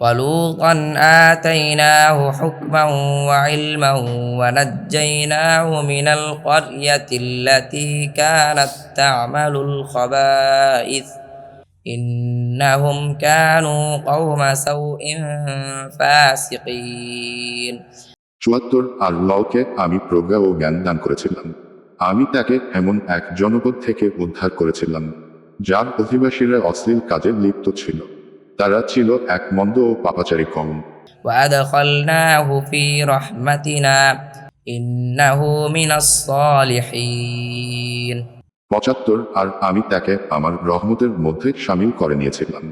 ولوطا آتيناه حكما وعلما ونجيناه من القرية التي كانت تعمل الخبائث إنهم كانوا قوم سوء فاسقين চুয়াত্তর আর লওকে আমি প্রজ্ঞা ও জ্ঞান দান করেছিলাম আমি তাকে এমন এক জনপদ থেকে উদ্ধার করেছিলাম যার অধিবাসীরা অশ্লীল কাজে লিপ্ত ছিল তারা ছিল এক মন্দ ও পাপাচারী কম وأدخلناه في رحمتنا إنه من الصالحين পঁচাত্তর আর আমি তাকে আমার রহমতের মধ্যে সামিল করে নিয়েছিলাম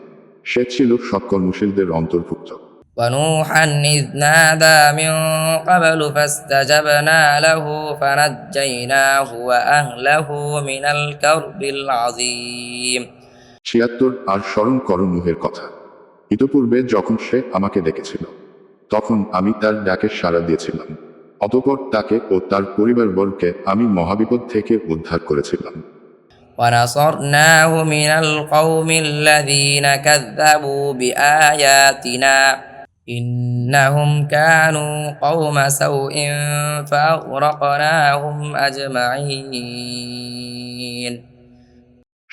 সে ছিল সৎকর্মশীলদের অন্তর্ভুক্ত ونوحا إذ نادى من قبل فاستجبنا له فنجيناه وأهله من الكرب العظيم ছিয়াত্তর আর স্মরণ করো নুহের কথা ইতপূর্বে যখন সে আমাকে ডেকেছিল তখন আমি তার ডাকে সাড়া দিয়েছিলাম অতপর তাকে ও তার পরিবারবর্গকে আমি মহাবিপদ থেকে উদ্ধার করেছিলাম ونصرناه من القوم الذين كذبوا بآياتنا إنهم كانوا قوم سوء فأغرقناهم أجمعين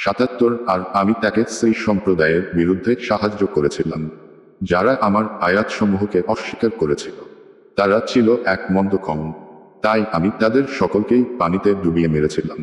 সাতাত্তর, আর আমি তাকে সেই সম্প্রদায়ের বিরুদ্ধে সাহায্য করেছিলাম, যারা আমার আয়াতসমূহকে অস্বীকার করেছিল। তারা ছিল এক মন্দ কম, তাই আমি তাদের সকলকেই পানিতে ডুবিয়ে মেরেছিলাম।